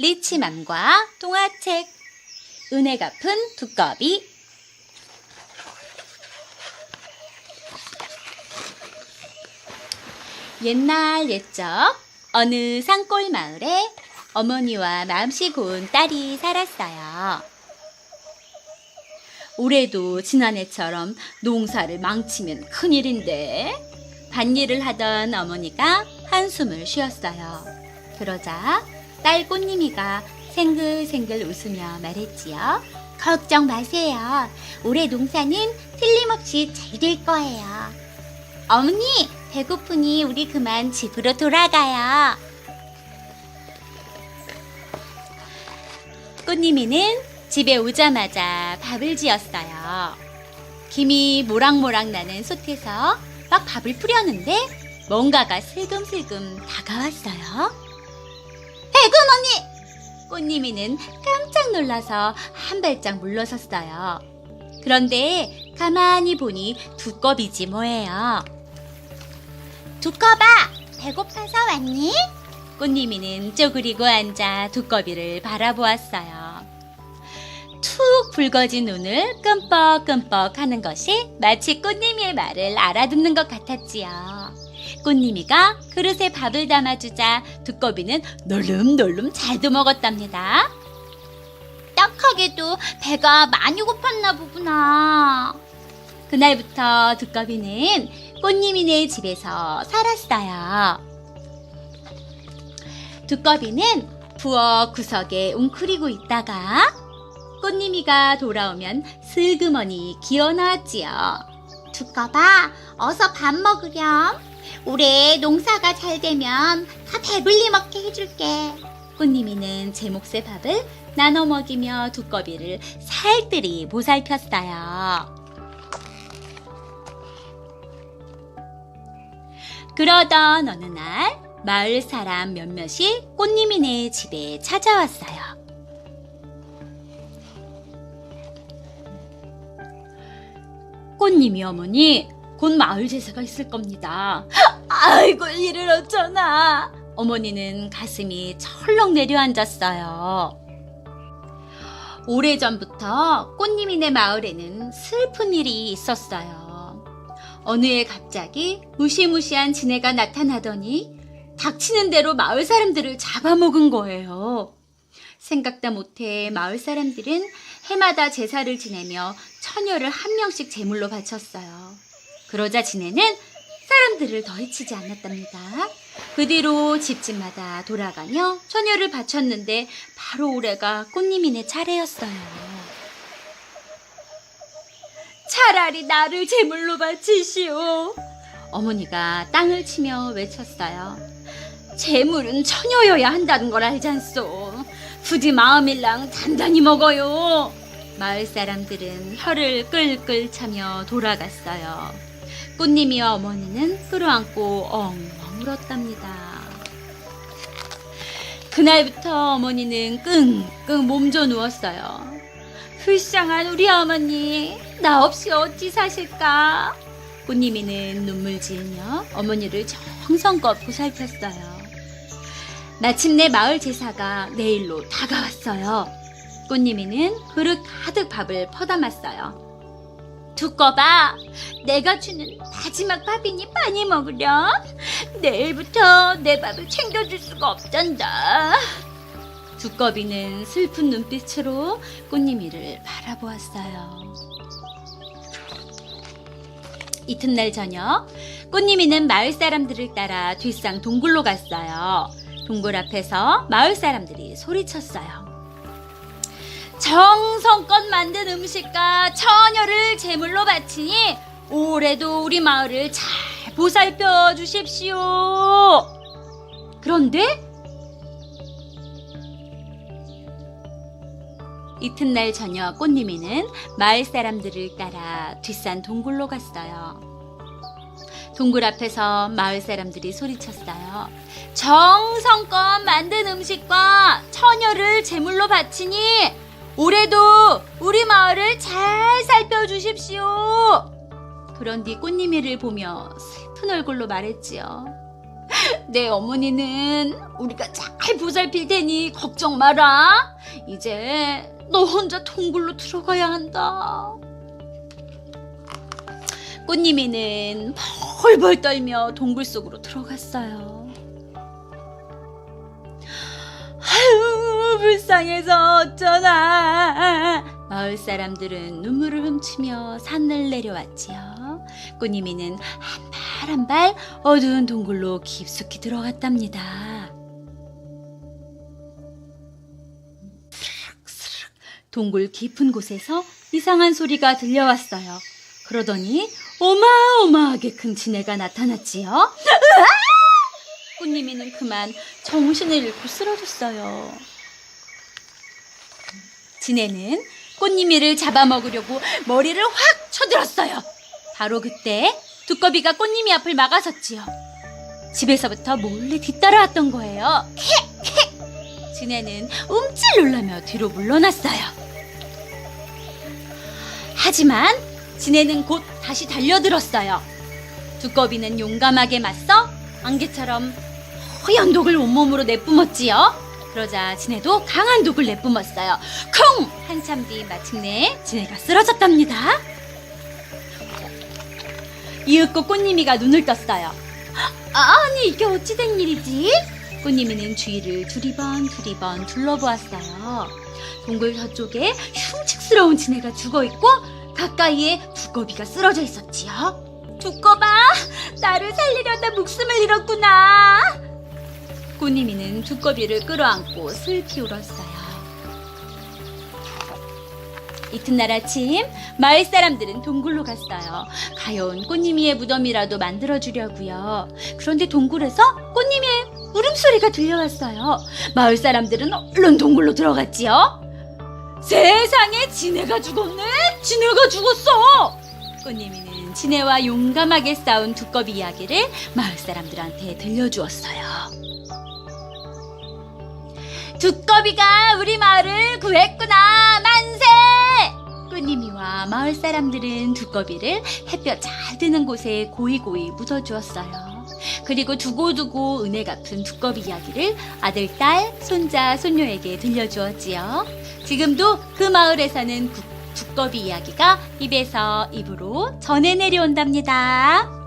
리치맘과 동화책 은혜 갚은 두꺼비 옛날 옛적 어느 산골 마을에 어머니와 마음씨 고운 딸이 살았어요. 올해도 지난해처럼 농사를 망치면 큰일인데 밭일을 하던 어머니가 한숨을 쉬었어요. 그러자 딸 꽃님이가 생글생글 웃으며 말했지요. 걱정 마세요. 올해 농사는 틀림없이 잘 될 거예요. 어머니, 배고프니 우리 그만 집으로 돌아가요. 꽃님이는 집에 오자마자 밥을 지었어요. 김이 모락모락 나는 솥에서 막 밥을 뿌렸는데 뭔가가 슬금슬금 다가왔어요. 배금 언니! 꽃님이는 깜짝 놀라서 한 발짝 물러섰어요. 그런데 가만히 보니 두꺼비지 뭐예요. 두꺼봐! 배고파서 왔니? 꽃님이는 쪼그리고 앉아 두꺼비를 바라보았어요. 툭 붉어진 눈을 끔뻑끔뻑 하는 것이 마치 꽃님이의 말을 알아듣는 것 같았지요. 꽃님이가 그릇에 밥을 담아주자 두꺼비는 널름널름 잘도 먹었답니다. 딱하게도 배가 많이 고팠나 보구나. 그날부터 두꺼비는 꽃님이네 집에서 살았어요. 두꺼비는 부엌 구석에 웅크리고 있다가 꽃님이가 돌아오면 슬그머니 기어 나왔지요. 두꺼봐, 어서 밥 먹으렴. 올해 농사가 잘 되면 다 배불리 먹게 해줄게. 꽃님이는 제 몫의 밥을 나눠 먹이며 두꺼비를 살뜰히 보살폈어요. 그러던 어느 날 마을 사람 몇몇이 꽃님이네 집에 찾아왔어요. 꽃님이 어머니, 곧 마을 제사가 있을 겁니다. 아이고, 이를 어쩌나. 어머니는 가슴이 철렁 내려앉았어요. 오래전부터 꽃님이네 마을에는 슬픈 일이 있었어요. 어느 해 갑자기 무시무시한 지네가 나타나더니 닥치는 대로 마을 사람들을 잡아먹은 거예요. 생각다 못해 마을 사람들은 해마다 제사를 지내며 처녀를 한 명씩 제물로 바쳤어요. 그러자 지네는 사람들을 더 해치지 않았답니다. 그 뒤로 집집마다 돌아가며 처녀를 바쳤는데 바로 올해가 꽃님이네 차례였어요. 차라리 나를 제물로 바치시오. 어머니가 땅을 치며 외쳤어요. 제물은 처녀여야 한다는 걸 알잖소. 부디 마음일랑 단단히 먹어요. 마을 사람들은 혀를 끌끌 차며 돌아갔어요. 꽃님이와 어머니는 끌어안고 엉엉 울었답니다. 그날부터 어머니는 끙끙 몸져 누웠어요. 불쌍한 우리 어머니, 나 없이 어찌 사실까? 꽃님이는 눈물 지으며 어머니를 정성껏 보살폈어요. 마침내 마을 제사가 내일로 다가왔어요. 꽃님이는 그릇 가득 밥을 퍼담았어요. 두꺼 봐, 내가 주는 마지막 밥이니 많이 먹으렴. 내일부터 내 밥을 챙겨줄 수가 없단다. 두꺼비는 슬픈 눈빛으로 꽃님이를 바라보았어요. 이튿날 저녁, 꽃님이는 마을 사람들을 따라 뒷상 동굴로 갔어요. 동굴 앞에서 마을 사람들이 소리쳤어요. 정성껏 만든 음식과 처녀를 제물로 바치니 올해도 우리 마을을 잘 보살펴 주십시오. 그런데 이튿날 저녁 꽃님이는 마을 사람들을 따라 뒷산 동굴로 갔어요. 동굴 앞에서 마을 사람들이 소리쳤어요. 정성껏 만든 음식과 처녀를 제물로 바치니 올해도 우리 마을을 잘 살펴주십시오. 그런 뒤 꽃님이를 보며 슬픈 얼굴로 말했지요. 내 어머니는 우리가 잘 보살필 테니 걱정 마라. 이제 너 혼자 동굴로 들어가야 한다. 꽃님이는 벌벌 떨며 동굴 속으로 들어갔어요. 아유, 불쌍해서 어쩌나. 마을 사람들은 눈물을 훔치며 산을 내려왔지요. 꽃님이는 한 발 한 발 어두운 동굴로 깊숙이 들어갔답니다. 동굴 깊은 곳에서 이상한 소리가 들려왔어요. 그러더니 어마어마하게 큰 지네가 나타났지요. 으아! 꽃님이는 그만 정신을 잃고 쓰러졌어요. 지네는 꽃님이를 잡아먹으려고 머리를 확 쳐들었어요. 바로 그때 두꺼비가 꽃님이 앞을 막아섰지요. 집에서부터 몰래 뒤따라왔던 거예요. 캣캣! 지네는 움찔 놀라며 뒤로 물러났어요. 하지만 지네는 곧 다시 달려들었어요. 두꺼비는 용감하게 맞서 안개처럼 허연 독을 온몸으로 내뿜었지요. 그러자 지네도 강한 독을 내뿜었어요. 콩! 한참 뒤 마침내 지네가 쓰러졌답니다. 이윽고 꽃님이가 눈을 떴어요. 아, 아니 이게 어찌 된 일이지? 꽃님이는 주위를 두리번 두리번 둘러보았어요. 동굴 저쪽에 흉측스러운 지네가 죽어 있고 가까이에 두꺼비가 쓰러져 있었지요. 두꺼봐, 나를 살리려다 목숨을 잃었구나. 꽃님이는 두꺼비를 끌어안고 슬피 울었어요. 이튿날 아침 마을 사람들은 동굴로 갔어요. 가여운 꽃님이의 무덤이라도 만들어 주려고요. 그런데 동굴에서 꽃님이의 울음소리가 들려왔어요. 마을 사람들은 얼른 동굴로 들어갔지요. 세상에 지네가 죽었네? 지네가 죽었어! 꽃님이는 지네와 용감하게 싸운 두꺼비 이야기를 마을 사람들한테 들려주었어요. 두꺼비가 우리 마을을 구했구나 만세! 꽃님이와 마을 사람들은 두꺼비를 햇볕 잘 드는 곳에 고이고이 묻어주었어요. 그리고 두고두고 은혜 갚은 두꺼비 이야기를 아들, 딸, 손자, 손녀에게 들려주었지요. 지금도 그 마을에서는 구- 두꺼비 이야기가 입에서 입으로 전해 내려온답니다.